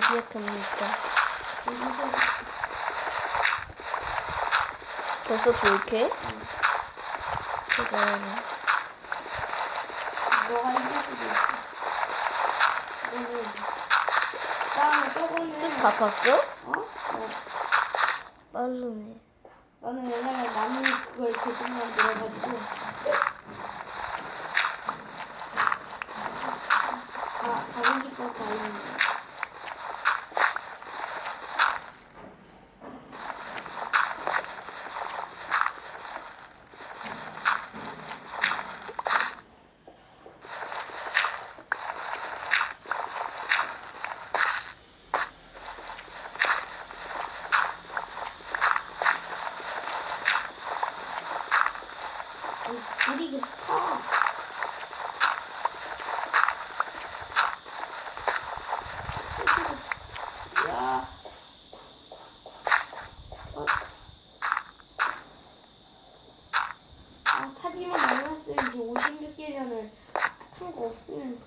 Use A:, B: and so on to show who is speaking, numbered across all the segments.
A: 시작합니다.
B: 이거
A: 벌써 돌게? 대단하네.
B: 다음에 저거는
A: 쓱다 봤어?
B: 어? 어.
A: 빠르네.
B: 나는 왜냐면 나무 그걸 계속 만들어가지고 다 다른 기법 다 있는데 이 불이 급하 야 어. 아 타지만 이제 56개년을 큰거 없으면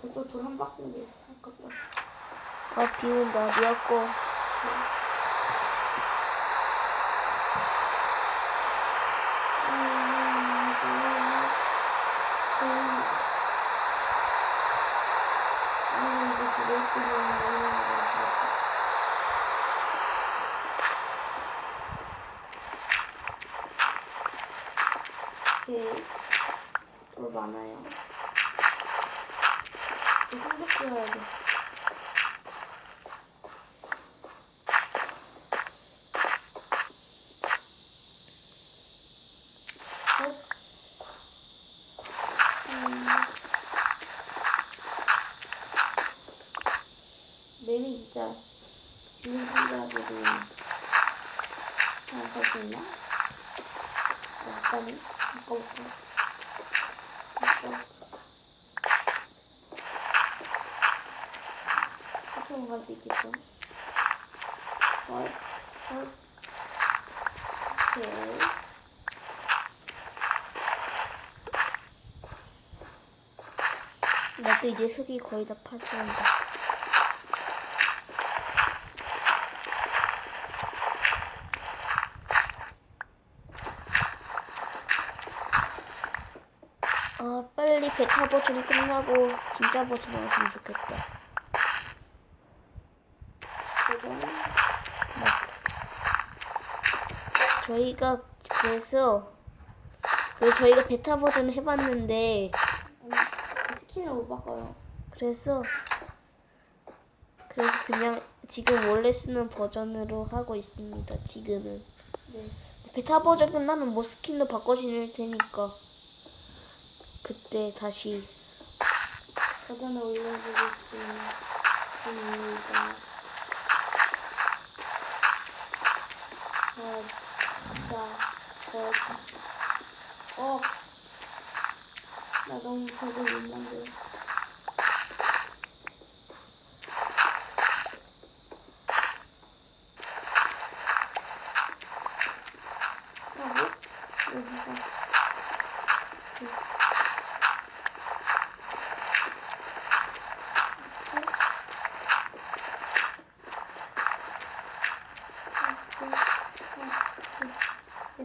B: 그것도 돌한 바퀴인데 아깝다
A: 아, 비 온다. 미웠고.
B: 오케이. 또 많아요. 또 한개 써야 돼. 어? 음. 매일 진짜 지금 생각해도 잘할수 있나? 약간은 아까부터 아까 처음 갈수 있겠죠? 헐, 헐. 오케이.
A: 나도 이제 흙이 거의 다 파져온다. 아, 빨리 베타 버전이 끝나고 진짜 버전 나왔으면 좋겠다.
B: 도전.
A: 저희가 그래서 그 저희가 베타 버전을 해봤는데
B: 스킨을 못 바꿔요.
A: 그래서 그래서 그냥 지금 원래 쓰는 버전으로 하고 있습니다. 지금은
B: 네.
A: 베타 버전 끝나면 뭐 스킨도 바꿔줄 테니까 그때 다시
B: 버전을 올려드리겠습니다. 어, 진짜, 어, 어, 나 너무 만들어. 하고, 여기가,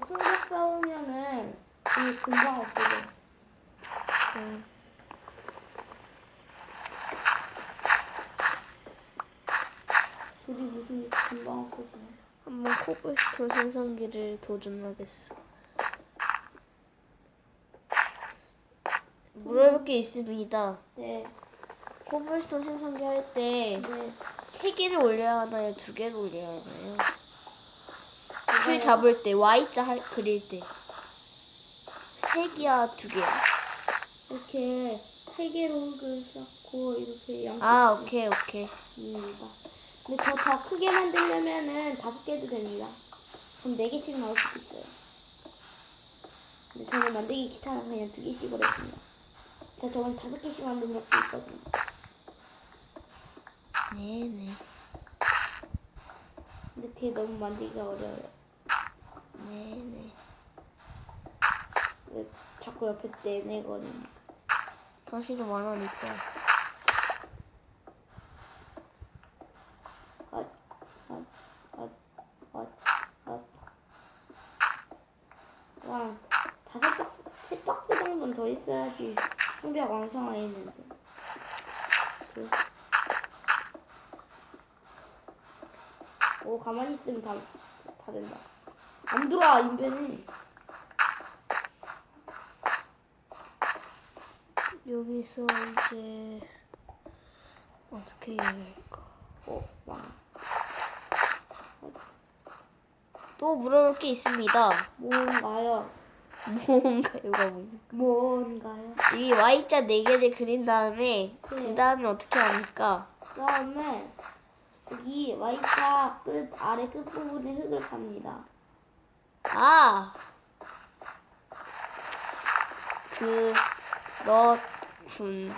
B: 손격 싸우면은 이 금방 없어져.
A: 음,
B: 둘이 무슨 금방 없어지네.
A: 한번 코블스톤 생성기를 도전하겠어. 물어볼 게 있습니다.
B: 네,
A: 코블스톤 생성기 할 때
B: 네.
A: 세 개를 올려야 하나요? 두 개를 올려야 하나요? 줄 잡을 때 Y자 할, 그릴 때. 세 개야, 두 개야?
B: 이렇게 세 개로 흙을 쌓고 이렇게 양쪽
A: 아, 오케이, 오케이.
B: 입니다. 근데 더더 크게 만들려면은 다섯 개도 됩니다. 그럼 네 개씩 나올 수도 있어요. 근데 저는 만들기 귀찮아서 그냥 두 개씩으로 했습니다. 제가 저건 다섯 개씩 만든 적도 있거든요.
A: 네네.
B: 근데 그게 너무 만들기가 어려워요.
A: 네네.
B: 왜 자꾸 옆에 떼내거리니
A: 당신도 말하니까
B: 아, 아, 아, 아, 아. 와 다섯 박스, 세 박스 정도는 더 있어야지 성벽 왕성화 했는데 그. 오 가만히 있으면 다, 다 된다 안 들어와 인벤은
A: 여기서 이제 어떻게 할까?
B: 어, 망.
A: 또 물어볼 게 있습니다.
B: 뭔가요?
A: 뭔가요가 뭐냐?
B: 뭔가요?
A: 이 Y자 네 개를 그린 다음에 그
B: 네.
A: 다음에 어떻게 합니까?
B: 그 다음에 여기 Y자 끝 아래 끝 부분에 흙을 팝니다.
A: 아, 그렇 군요.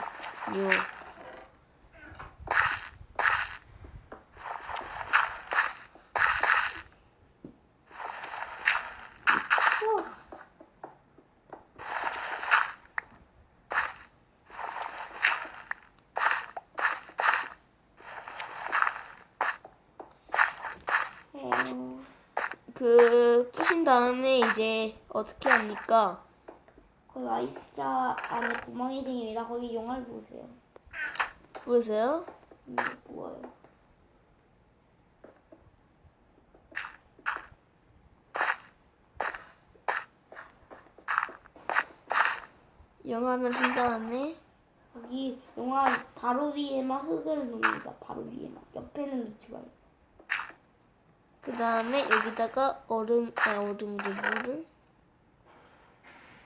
B: 어, 어,
A: 그 부신 다음에 이제 어떻게 합니까?
B: 그 Y자 안에 구멍이 생깁니다. 거기 용알 부으세요.
A: 보세요.
B: 음, 부어요.
A: 영암을 한 다음에
B: 여기 용알 바로 위에만 흙을 놓습니다. 바로 위에만. 옆에는 놓지 말고.
A: 그 다음에 여기다가 얼음, 아 얼음이래 물을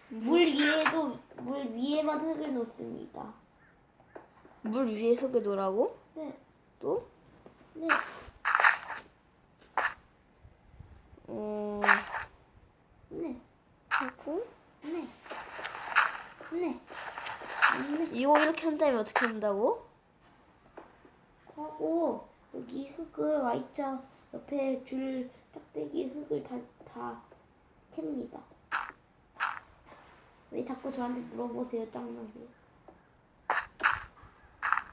B: 물 위에도 물 위에만 흙을 놓습니다.
A: 물 위에 흙을 놓으라고?
B: 네,
A: 또?
B: 네.
A: 어,
B: 네,
A: 하고
B: 네, 네, 네.
A: 이거 이렇게 한 다음에 어떻게 한다고?
B: 하고 여기 흙을 Y자 옆에 줄 짝대기 흙을 다, 다 캡니다. 왜 자꾸 저한테 물어보세요, 짱나게.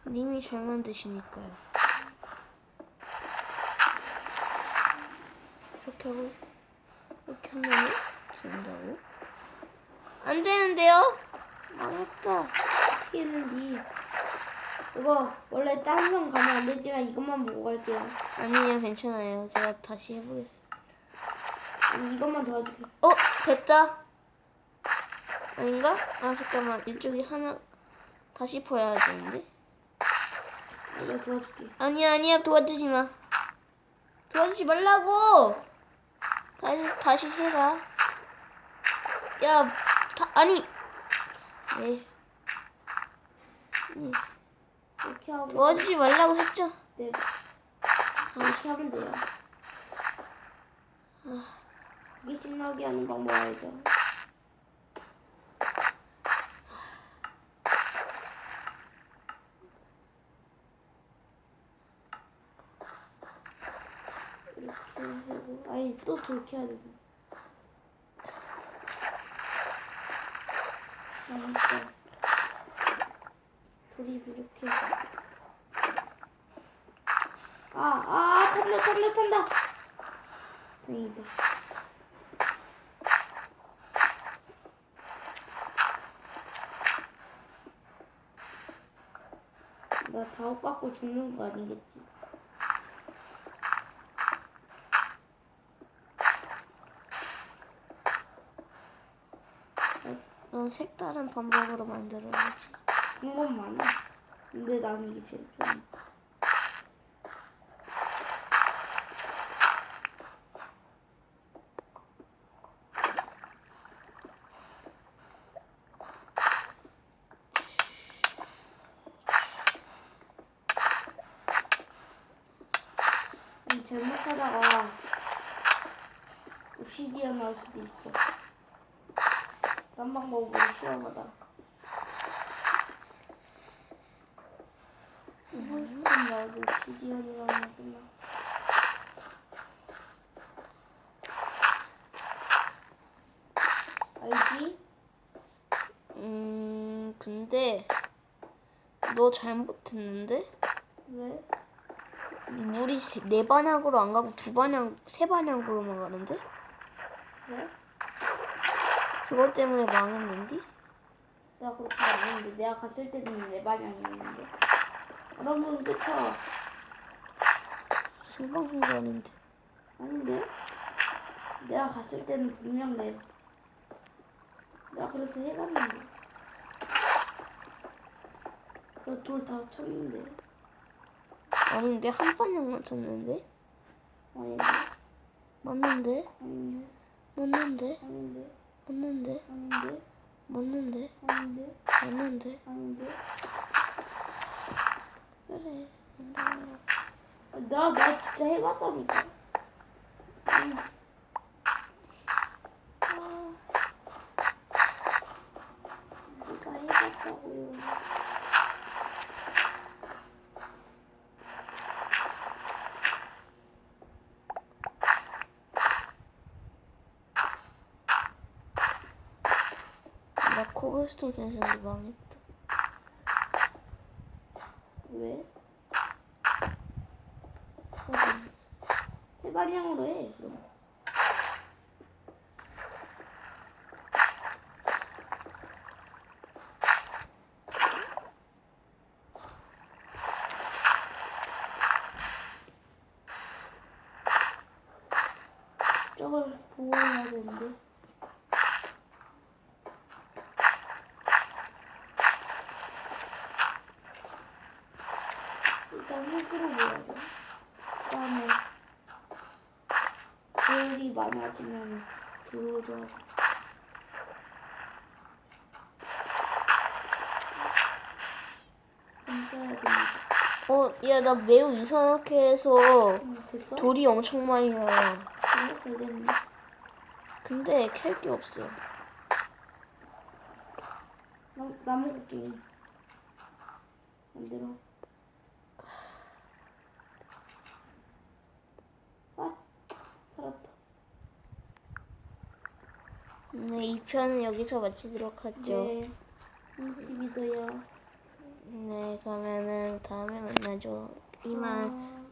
A: 님이 잘 만드시니까요. 이렇게 하고 이렇게 한 다음에 된다고? 안 되는데요?
B: 망했다. 했는지. 이거 원래 다른 성 가면 안 되지만 이것만 보고 갈게요.
A: 아니요 괜찮아요. 제가 다시 해보겠습니다.
B: 이것만 도와주세요.
A: 어 됐다. 아닌가? 아 잠깐만 이쪽이 하나 다시 퍼야 되는데.
B: 내가 도와줄게.
A: 아니야 아니야 도와주지 마. 도와주지 말라고. 다시 다시 해라. 야, 다, 아니. 네. 네.
B: 이렇게 하고.
A: 도와주지 말라고 했죠.
B: 네. 이렇게 하면 돼요. 두 개씩 나오게 하는 방법 알죠? 이렇게 하고 아니 또 돌켜야 되고 아니다 돌이 부족해서 아, 아, 탄다, 탄다, 탄다. 다행이다. 나 다옥 받고 죽는 거 아니겠지?
A: 넌 색다른 방법으로 만들어야지.
B: 방법 많아. 근데 나는 이게 제일 좋아. 이 잘못하다가 옵시디언 나올 수도 있어. 딴 방법으로 시험하다. 홀스톤 나오고 옵시디언이 나오면 끝나. 알지?
A: 음, 근데 너 잘못했는데?
B: 왜?
A: 물이 세, 네 반향으로 안 가고 두 반향, 세 반향으로만 가는데?
B: 왜?
A: 그것 때문에 망했는데?
B: 내가 그렇게 안 했는데 내가 갔을 때는 내 방향이었는데. 여러분 그쵸?
A: 생방 공간인데.
B: 아닌데? 내가 갔을 때는 분명 내 내가 그렇게 해봤는데. 그돌다 쳤는데.
A: 아닌데 한 방향만 쳤는데?
B: 아닌데?
A: 맞는데?
B: 아닌데?
A: 맞는데?
B: 아닌데?
A: 맞는데?
B: 아닌데?
A: 맞는데?
B: 아닌데?
A: 맞는데?
B: 아닌데?
A: 그래.
B: 나, 나 진짜 해봤다니까. 음. 아. 내가 해봤다고요.
A: 나 코블스톤 센스인데 망했다.
B: 왜? 세 방향으로 해, 그럼. 저걸 보고 해야 되는데. 일단 흙으로 모아줘. 그다음에 돌이 많아지면 들어오죠.
A: 어, 야, 나 매우 이상하게 해서
B: 음, 됐어?
A: 돌이 엄청 많이
B: 됐네.
A: 근데 캘 게 없어.
B: 나, 나무국기 만들어. 아, 살았다.
A: 네, 이 편은 여기서 마치도록 하죠.
B: 네. 음, 믿어요.
A: 네, 그러면은 다음에 만나죠. 이만.
B: 아.